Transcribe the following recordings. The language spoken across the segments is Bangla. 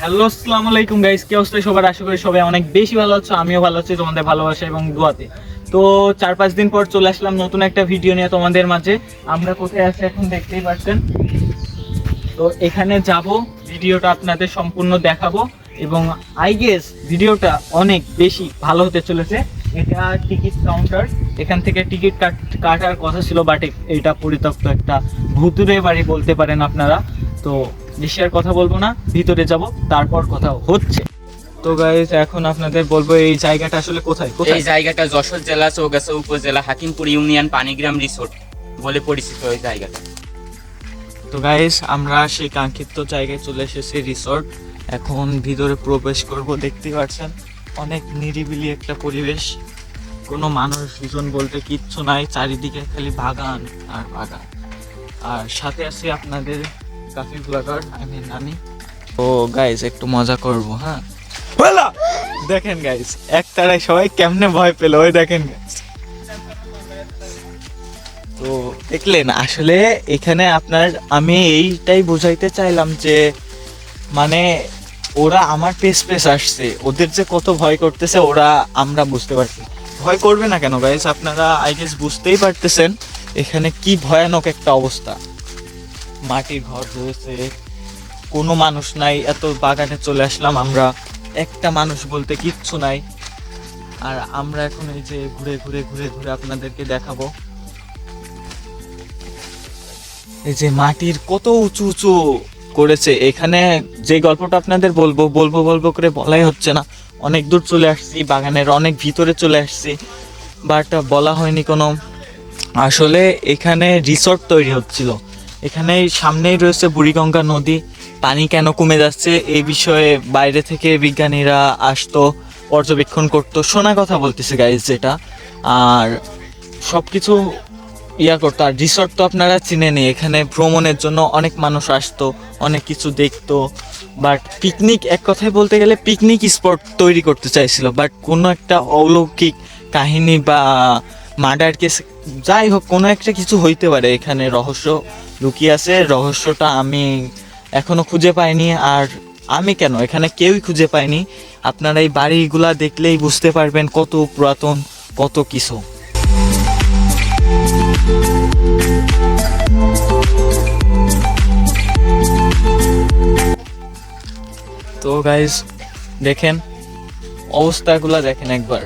হ্যালো, আসসালামু আলাইকুম গাইস কি অবস্থা? সবার আশা করি সবাই অনেক বেশি ভালো আছো, আমিও ভালো আছি, তোমাদের ভালোবাসা এবং দোয়াতে। তো চার পাঁচ দিন পর চলে আসলাম নতুন একটা ভিডিও নিয়ে তোমাদের মাঝে। আমরা কোথায় আছি এখন দেখতেই পাচ্ছেন তো এখানে যাব ভিডিওটা আপনাদের সম্পূর্ণ দেখাবো এবং আই গেস ভিডিওটা অনেক বেশি ভালো হতে চলেছে। এটা টিকিট কাউন্টার এখান থেকে টিকিট কাটার কথা ছিল বাট এটা পরিত্যক্ত একটা ভুতুরে বাড়ি বলতে পারেন আপনারা। তো বেশি আর কথা বলব না ভিতরে যাব তারপর কথা হচ্ছে। তো গাইজ এখন আপনাদের বলব এই জায়গাটা আসলে কোথায়? এই জায়গাটা যশোর জেলা চৌগাছা উপজেলা হাকিমপুর ইউনিয়ন পানিগ্রাম রিসোর্ট বলে পরিচিত ওই জায়গাটা। তো গাইস আমরা সেই কাঙ্ক্ষিত জায়গায় চলে এসেছি রিসোর্ট। এখন ভিতরে প্রবেশ করব দেখতে পাচ্ছেন? অনেক নিরিবিলি একটা পরিবেশ। কোনো মানুষ দুজন বলতে কিচ্ছু নাই চারিদিকে খালি বাগান আর বাগান। আর সাথে আছে আপনাদের কাফি ব্লগার আই মিন আমি গাইস একটু মজা করব হ্যাঁ? হলা দেখেন গাইস এক তারাই সবাই কেমনে ভয় পেল ওই দেখেন গাইস তো দেখলেন আসলে এখানে আপনার আমি এইটাই বোঝাইতে চাইলাম যে মানে ওরা আমার পেস পেস আসছে ওদের যে কত ভয় করতেছে ওরা আমরা বুঝতে পারছি ভয় করবে না কেন গাইস আপনারা আই গেস বুঝতেই পারতেছেন এখানে কি ভয়ানক একটা অবস্থা। মাটির ঘর রয়েছে। কোনো মানুষ নাই, এত বাগানে চলে আসলাম আমরা। একটা মানুষ বলতে কিচ্ছু নাই। আর আমরা এখন এই যে ঘুরে ঘুরে ঘুরে ঘুরে আপনাদেরকে দেখাবো। এই যে মাটির কত উঁচু উঁচু করেছে। এখানে যে গল্পটা আপনাদের বলব বলব বলব করে বলাই হচ্ছে না। অনেক দূর চলে আসছি, বাগানের অনেক ভিতরে চলে আসছি। বাট বলা হয়নি কোনো। আসলে এখানে রিসর্ট তৈরি হচ্ছিল। এখানে সামনেই রয়েছে বুড়িগঙ্গা নদী। পানি কেন কমে যাচ্ছে এই বিষয়ে বাইরে থেকে বিজ্ঞানীরা আসতো, পর্যবেক্ষণ করতো। শোনা কথা বলতেছে গাইজ যেটা। আর সব কিছু ইয়া করতো। আর রিসর্ট তো আপনারা চিনেনি এখানে ভ্রমণের জন্য অনেক মানুষ আসতো, অনেক কিছু দেখতো। বাট পিকনিক এক কথায় বলতে গেলে পিকনিক স্পট তৈরি করতে চাইছিল। বাট কোনো একটা অলৌকিক কাহিনী বা মার্ডার কেস যাই হোক, কোনো একটা কিছু হইতে পারে এখানে রহস্য। লুকিয়ে আছে, রহস্যটা আমি এখনও খুঁজে পাইনি। আর আমি কেন? এখানে কেউই খুঁজে পাইনি আপনারা এই বাড়িগুলা দেখলেই বুঝতে পারবেন কত পুরাতন, কত কিছু। তো গাইজ দেখেন, অবস্থাগুলা দেখেন একবার।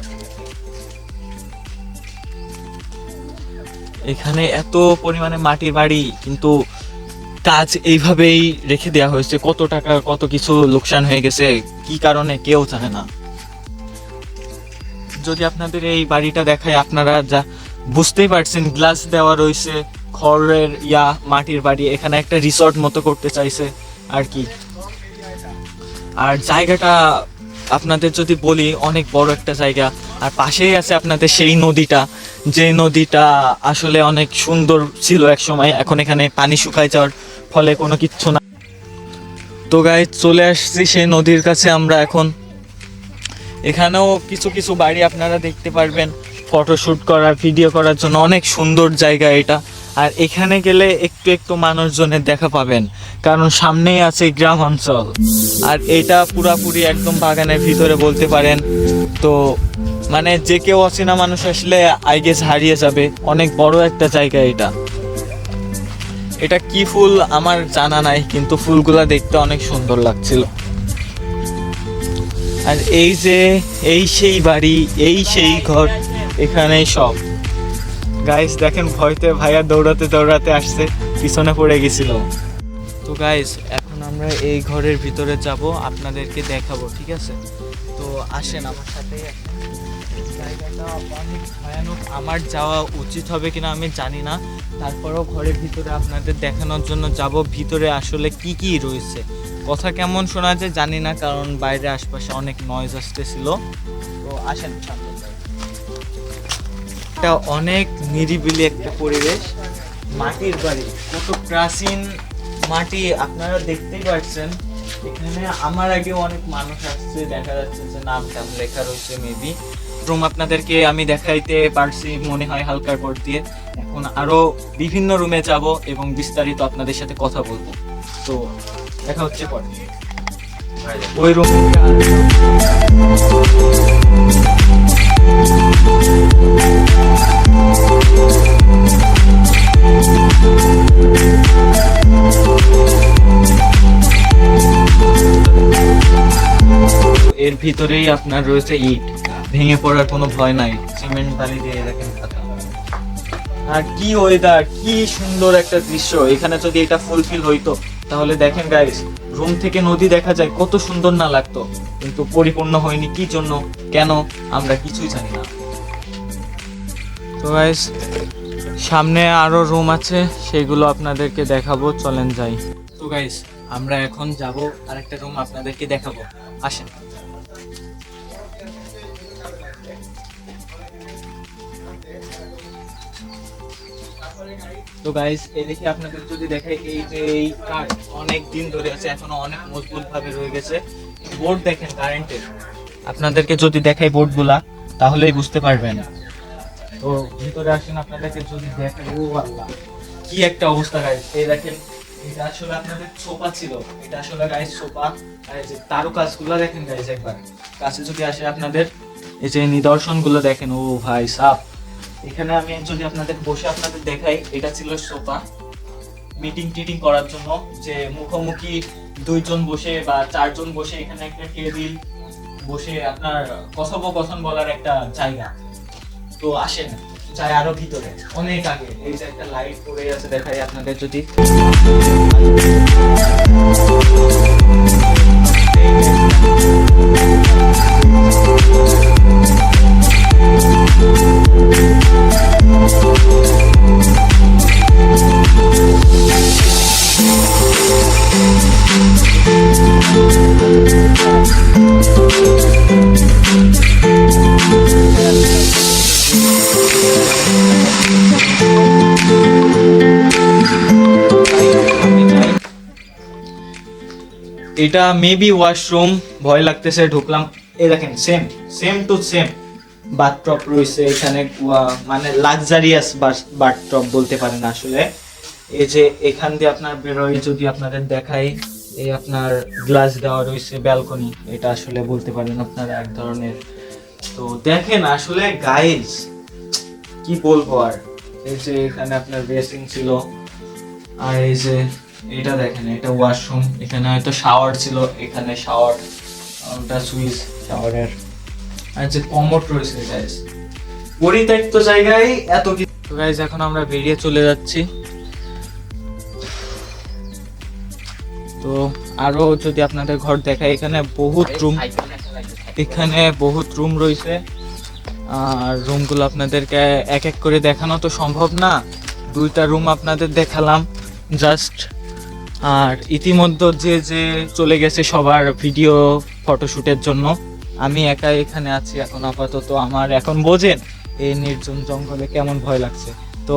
এখানে এত পরিমাণে মাটির বাড়ি, কিন্তু কাজ এইভাবেই রেখে দেওয়া হয়েছে। কত টাকা, কত কিছু লোকসান হয়ে গেছে, কি কারণে কেউ জানে না। যদি আপনাদের এই বাড়িটা দেখায়, আপনারা যা বুঝতেই পারছেন, গ্লাস দেওয়া রয়েছে, খড়ের ইয়া, মাটির বাড়ি, এখানে একটা রিসর্ট মতো করতে চাইছে, আর কি। আর জায়গাটা আপনাদের যদি বলি, অনেক বড় একটা জায়গা, আর পাশেই আছে আপনাদের সেই নদীটা। যে নদীটা আসলে অনেক সুন্দর ছিল এক সময়, এখন এখানে পানি শুকায় যাওয়ার ফলে কোনো কিচ্ছু না। তো গায়ে চলে আসছি সেই নদীর কাছে, আমরা এখন এখানেও কিছু কিছু বাড়ি আপনারা দেখতে পারবেন। ফটোশ্যুট করার, ভিডিও করার জন্য অনেক সুন্দর জায়গা এটা। আর এখানে গেলে একটু একটু মানুষজনের দেখা পাবেন, কারণ সামনেই আছে গ্রাম অঞ্চল। আর এটা পুরাপুরি একদম বাগানের ভিতরে বলতে পারেন। তো মানে যে কেউ অচেনা মানুষ আসলে আই গেস হারিয়ে যাবে। অনেক বড় একটা জায়গা এটা। এটা কি ফুল আমার জানা নাই, কিন্তু ফুলগুলা দেখতে অনেক সুন্দর লাগছিল। আর এই যে, এই সেই বাড়ি, এই সেই ঘর, এখানেই সব। গাইস দেখেন, ভয়তে ভাইয়া দৌড়াতে দৌড়াতে আসছে, পিছনে পড়ে গেছিল। তো গাইস এখন আমরা এই ঘরের ভিতরে যাব, আপনাদেরকে দেখাবো, ঠিক আছে? তো আসেন আমার সাথে। আমার যাওয়া উচিত হবে কিনা আমি জানি না। তারপরেও ঘরের ভিতরে আপনাদের দেখানোর জন্য যাব। ভিতরে আসলে কি কি রয়েছে? কথা কেমন শোনা যায় জানি না, কারণ বাইরে আশপাশে অনেক নয়েজ আসতেছিল। তো আসেন এটা অনেক নিরিবিলি একটা পরিবেশ। মাটির বাড়ি। কত প্রাচীন মাটি, আপনারা দেখতেই পাচ্ছেন। এখানে আমার আগে অনেক মানুষ আসছে, দেখা যাচ্ছে যে নাম টাম লেখা রয়েছে মেবি রুম আপনাদেরকে আমি দেখাইতে পারছি, মনে হয় হালকার পর দিয়ে। এখন আরও বিভিন্ন রুমে যাব এবং বিস্তারিত আপনাদের সাথে কথা বলব। তো, দেখা হচ্ছে পরে। ওই রুম এর ভিতরেই আপনার রয়েছে ইট। ভেঙে পড়ার কোনো ভয় নাই। সিমেন্ট বালি দিয়ে দেখেন। আর কি ওয়েদার কি সুন্দর একটা দৃশ্য। এখানে যদি এটা ফুলফিল হইতো, তাহলে দেখেন গাইস রুম থেকে নদী দেখা যায়, কত সুন্দর না লাগতো। কিন্তু পরিপূর্ণ হয়নি, কি জন্য, কেন, আমরা কিছুই জানি না। তো গাইস সামনে আরও রুম আছে, সেগুলো আপনাদেরকে দেখাবো, চলেন যাই। তো গাইস আমরা এখন যাব, আরেকটা রুম আপনাদেরকে দেখাবো। আসেন। তো গাইস এদিকে আপনাদের যদি দেখাই, এই যে এই কাঠ অনেক দিন ধরে আছে, এখনও অনেক মজবুত ভাবে রয়ে গেছে। বোর্ড দেখেন কারেন্টের আপনাদেরকে যদি দেখাই বোর্ডগুলা তাহলেই বুঝতে পারবেন। তো ভিতরে আসেন, আপনাদেরকে যদি দেখাই ও আল্লাহ, কি একটা অবস্থা গাইস এই দেখেন, এটা আসলে আপনাদের সোফা ছিল। এটা আসলে গাইস সোফা। আর এই যে তারু কাজগুলো দেখেন গাইস একবার। কাছে যদি আসে আপনাদের, এই যে নিদর্শনগুলো দেখেন, ও ভাই সাপ এখানে আমি যদি আপনাদের বসে আপনাদের দেখাই, এটা ছিল সোফা। মিটিং টিটিং করার জন্য, যে মুখোমুখি দুইজন বসে বা চারজন বসে এখানে একটা টেবিল বসে আপনার কথোপকথন বলার একটা জায়গা। তো আসেন, যাই আরও ভিতরে। অনেক আগে, এই যে একটা লাইট পড়ে আছে, দেখাই আপনাদের যদি। এটা মেবি ওয়াশরুম ভয় লাগতেছে ঢুকলাম। এই দেখেন same same to same bathtub রয়েছে, এখানে মানে লাক্সারিয়াস বাথটপ বলতে পারেন আসলে। এই যে এখান দিয়ে আপনার বেরোয় যদি আপনাদের দেখাই, এই আপনার গ্লাস দেওয়া রয়েছে ব্যালকনি এটা আসলে বলতে পারেন আপনার এক ধরনের। তো দেখেন আসলে গাইজ কি বলব আর? এই যে এখানে আপনার বেসিং ছিল, আর এই যে এটা দেখেন, এটা ওয়াশরুম এখানে হয়তো শাওয়ার ছিল, এখানে শাওয়ার ওটা সুইচ শাওয়ারের আর যে কমোড রয়েছে গাইস পরিত্যক্ত জায়গায় এত কিছু গাইস এখন আমরা বেরিয়ে চলে যাচ্ছি। তো আরও যদি আপনাদের ঘর দেখায় এখানে বহুত রুম এখানে বহুত রুম রয়েছে। আর রুমগুলো আপনাদেরকে এক এক করে দেখানো তো সম্ভব না। দুইটা রুম আপনাদের দেখালাম জাস্ট আর ইতিমধ্যে যে যে চলে গেছে সবার ভিডিও ফটোশুটের জন্য। আমি একা এখানে আছি এখন আপাতত আমার এখন বোঝেন এই নির্জন জঙ্গলে কেমন ভয় লাগছে। তো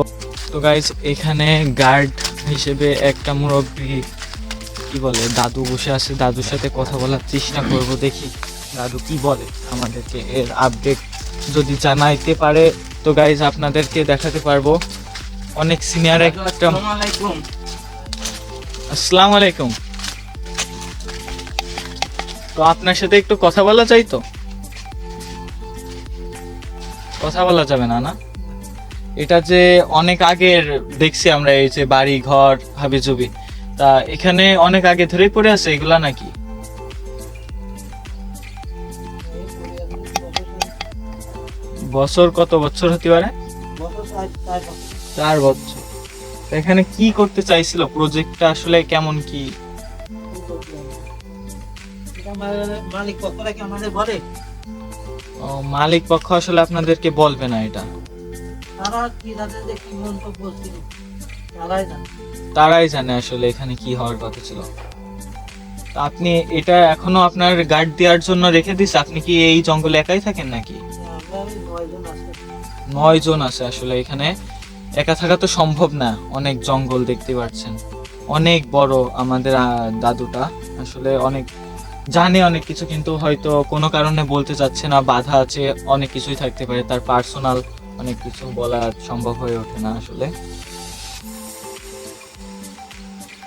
তো গাইজ এখানে গার্ড হিসেবে একটা মুরব্বী কি বলে দাদু বসে আছে। দাদুর সাথে কথা বলার চেষ্টা করব দেখি দাদু কি বলে আমাদেরকে। এর আপডেট যদি জানাইতে পারে তো গাইজ আপনাদেরকে দেখাতে পারব। অনেক সিনিয়র একটা আসসালামু আলাইকুম। তো আপনার সাথে একটু কথা বলা চাই তো? কথা বলা যাবে না না? এটা যে অনেক আগের দেখছি আমরা, এই যে বাড়ি, ঘর, হাবিজুবি। তা এখানে অনেক আগে ধরেই পড়ে আছে এগুলা নাকি? বছর কত বছর হতে পারে? চার বছর। এখানে কি করতে চাইছিল? প্রজেক্টটা আসলে কেমন কি? মালিক পক্ষরা কি আমাদের বলে? ও, মালিক পক্ষ আসলে আপনাদেরকে বলবে না এটা। তারা কি যে কি মন্তব্য ছিল তারাই জানে। তারাই জানে আসলে এখানে কি হওয়ার কথা ছিল। আপনি এটা এখনও আপনার গার্ড দেওয়ার জন্য রেখে দিস আপনি কি এই জঙ্গলে একাই থাকেন নাকি? নয় জন আছে। আসলে এখানে। একা থাকা তো সম্ভব না। অনেক জঙ্গল দেখতে পাচ্ছেন। অনেক বড় আমাদের দাদুটা। আসলে অনেক জানে অনেক কিছু, কিন্তু হয়তো কোনো কারণে বলতে চাচ্ছে না, বাধা আছে, অনেক কিছুই থাকতে পারে, তার পার্সোনাল অনেক কিছু বলা সম্ভব হয়ে ওঠে না আসলে।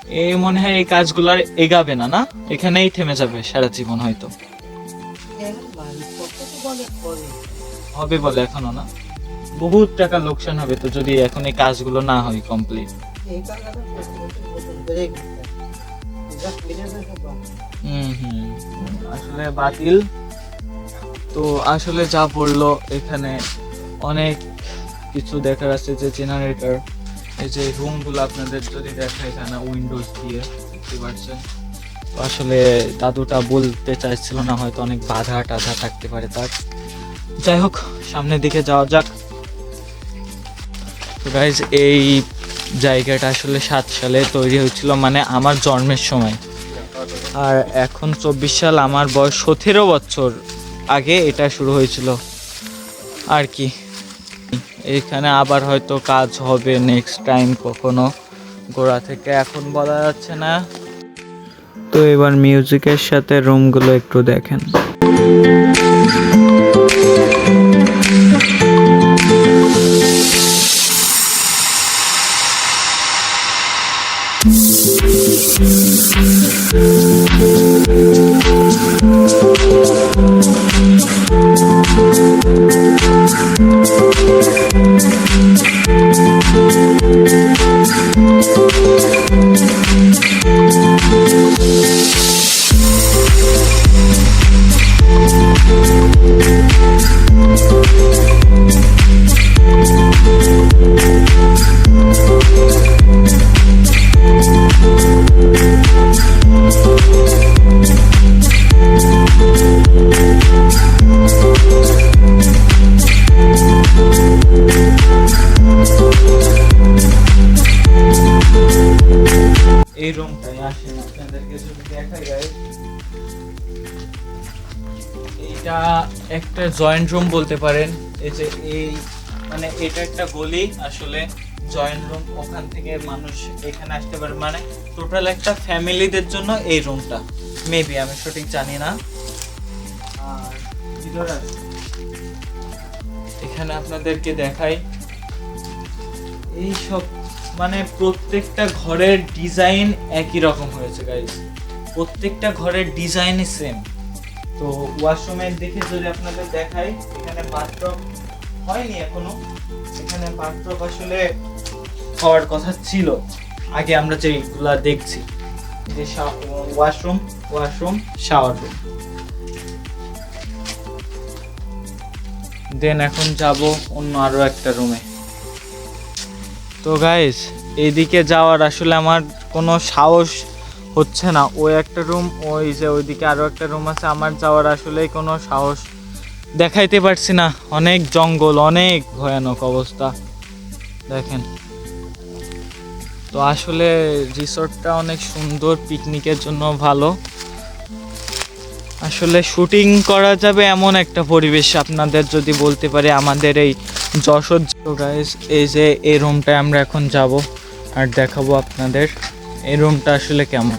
এই মনে হয় এই কাজগুলো আর এগাবে না না? এখানেই থেমে যাবে সারা জীবন হয়তো। হবে বলে এখনও না। বহুত টাকা লোকসান হবে তো যদি এখন এই কাজগুলো না হয় কমপ্লিট আসলে বাতিল। তো আসলে যা পড়ল এখানে অনেক কিছু দেখার আছে যে জেনারেটর। এই যে রুমগুলো আপনাদের যদি দেখা এখানে উইন্ডোজ দিয়ে, দেখতে পাচ্ছেন। তো আসলে দাদুটা বলতে চাইছিল না, হয়তো অনেক বাধা টাধা থাকতে পারে তার। যাই হোক, সামনের দিকে যাওয়া যাক। তো গাইজ এই জায়গাটা আসলে সাত সালে তৈরি হয়েছিল মানে আমার জন্মের সময়। আর এখন চব্বিশ সাল আমার বয়স সতেরো বছর আগে এটা শুরু হয়েছিল। আর কি। এখানে আবার হয়তো কাজ হবে নেক্সট টাইম কখনো গোড়া থেকে, এখন বলা যাচ্ছে না। তো এবার মিউজিকের সাথে রুমগুলো একটু দেখেন। এই এইটা একটা জয়েন্ট রুম বলতে পারেন। এই যে এই মানে এটা একটা গলি, আসলে জয়েন্ট রুম ওখান থেকে মানুষ এখানে আসতে পারে। মানে টোটাল একটা ফ্যামিলিদের জন্য এই রুমটা মেবি আমি সঠিক জানি না। আর এখানে আপনাদেরকে দেখাই। এই সব মানে প্রত্যেকটা ঘরের ডিজাইন একই রকম হয়েছে গাইজ প্রত্যেকটা ঘরের ডিজাইনই সেম তো ওয়াশরুমের দিকে যদি আপনাদের দেখাই, এখানে বাথরুম হয়নি এখনও। এখানে বাথরুম আসলে হওয়ার কথা ছিল। আগে আমরা যেগুলা দেখছি। যে washroom washroom shower room then এখন যাব অন্য আরও একটা রুমে তো গাইস এইদিকে যাওয়ার আসলে আমার কোনো সাহস হচ্ছে না। ওই একটা রুম ওই যে ওইদিকে আরও একটা রুম আছে, আমার যাওয়ার আসলে কোনো সাহস দেখাইতে পারছি না। অনেক জঙ্গল, অনেক ভয়ানক অবস্থা। দেখেন। তো আসলে রিসোর্টটা অনেক সুন্দর, পিকনিকের জন্য ভালো। আসলে শুটিং করা যাবে এমন একটা পরিবেশ আপনাদের যদি বলতে পারি, আমাদের এই যশোর গাইস এই যে এই রুমটায় আমরা এখন যাব আর দেখাবো আপনাদের। এই রুমটা আসলে কেমন?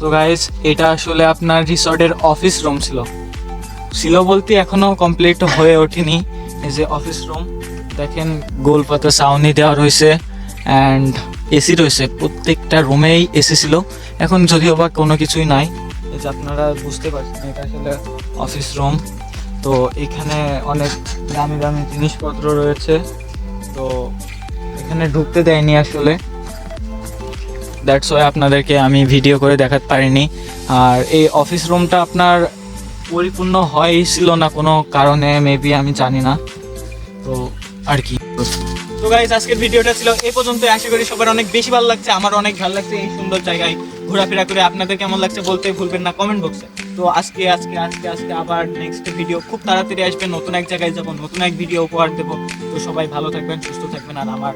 তো গাইস এটা আসলে আপনার রিসর্টের অফিস রুম ছিল। ছিল বলতে এখনও কমপ্লিট হয়ে ওঠেনি। এই যে অফিস রুম দেখেন গোল পাতা সাউনি দেওয়া রয়েছে অ্যান্ড এসি রয়েছে। প্রত্যেকটা রুমেই এসি ছিল। এখন যদিও বা কোনো কিছুই নাই। এই যে আপনারা বুঝতে পারছেন, এটা আসলে অফিস রুম তো এখানে অনেক দামি দামি জিনিসপত্র রয়েছে। তো এখানে ঢুকতে দেয়নি আসলে। দ্যাটস ওয়াই আপনাদেরকে আমি ভিডিও করে দেখাতে পারিনি। আর এই অফিস রুমটা আপনার পরিপূর্ণ হয়ই ছিল না কোনো কারণে মেবি আমি জানি না। তো আর কি। তো গাইজ আজকের ভিডিওটা ছিল এই পর্যন্ত। আশা করি সবার অনেক বেশি ভালো লাগছে, আমার অনেক ভালো লাগছে এই সুন্দর জায়গায় ঘোরাফেরা করে। আপনাদের কেমন লাগছে বলতে ভুলবেন না কমেন্ট বক্সে তো আজকে আজকে আজকে আজকে আবার নেক্সট ভিডিও খুব তাড়াতাড়ি আসবে। নতুন এক জায়গায় যাব, নতুন এক ভিডিও উপহার দেবো। তো সবাই ভালো থাকবেন, সুস্থ থাকবেন। আর আমার